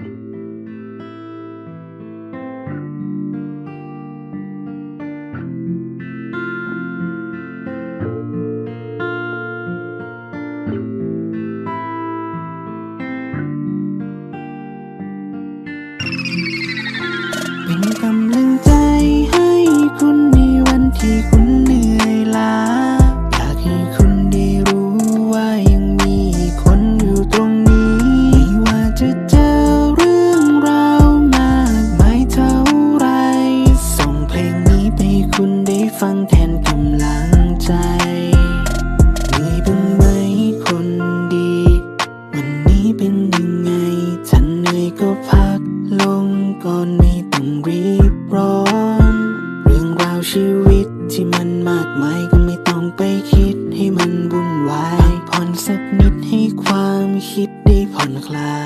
Música ลงก่อนไม่ต้องรีบร้อน เรื่องราวชีวิตที่มันมากมายก็ไม่ต้องไปคิดให้มันวุ่นวายผ่อนสักนิดให้ความคิดได้ผ่อนคลา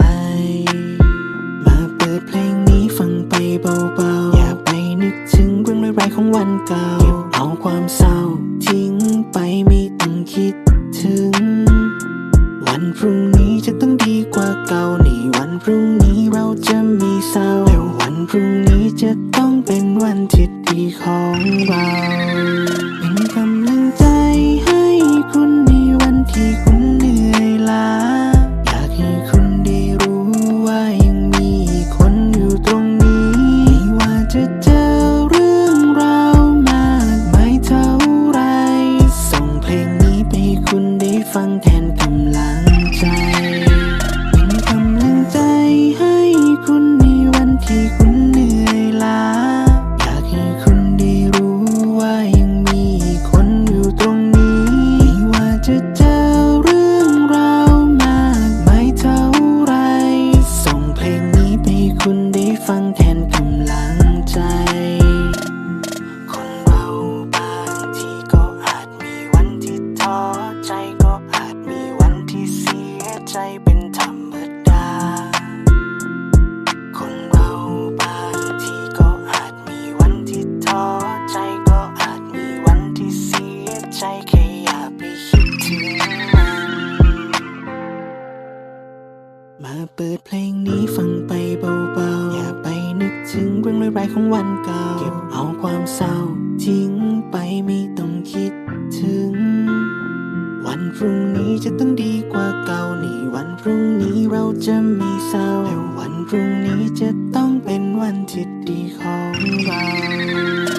ย มาเปิดเพลงนี้ฟังไปเบาๆ อย่าไปนึกถึงเรื่องร้ายๆของวันเก่า เอาความเศร้าทิ้งไปไม่ต้องคิดถึง วันพรุ่งนี้จะต้องดีกว่าเก่าในวันพรุ่งนี้ pessoal. อย่าไปคิดถึงมาเปิดเพลงนี้ฟังไปเบาๆ อย่าไปนึกถึงเรื่องร้ยๆของวันเก่า เก็บเอาความเศร้าทิ้งไปไม่ต้องคิดถึง วันพรุ่งนี้จะต้องดีกว่าเก่านี่วันพรุ่งนี้เราจะไม่เศร้าและวันพรุ่งนี้จะต้องเป็นวันที่ดีของเรา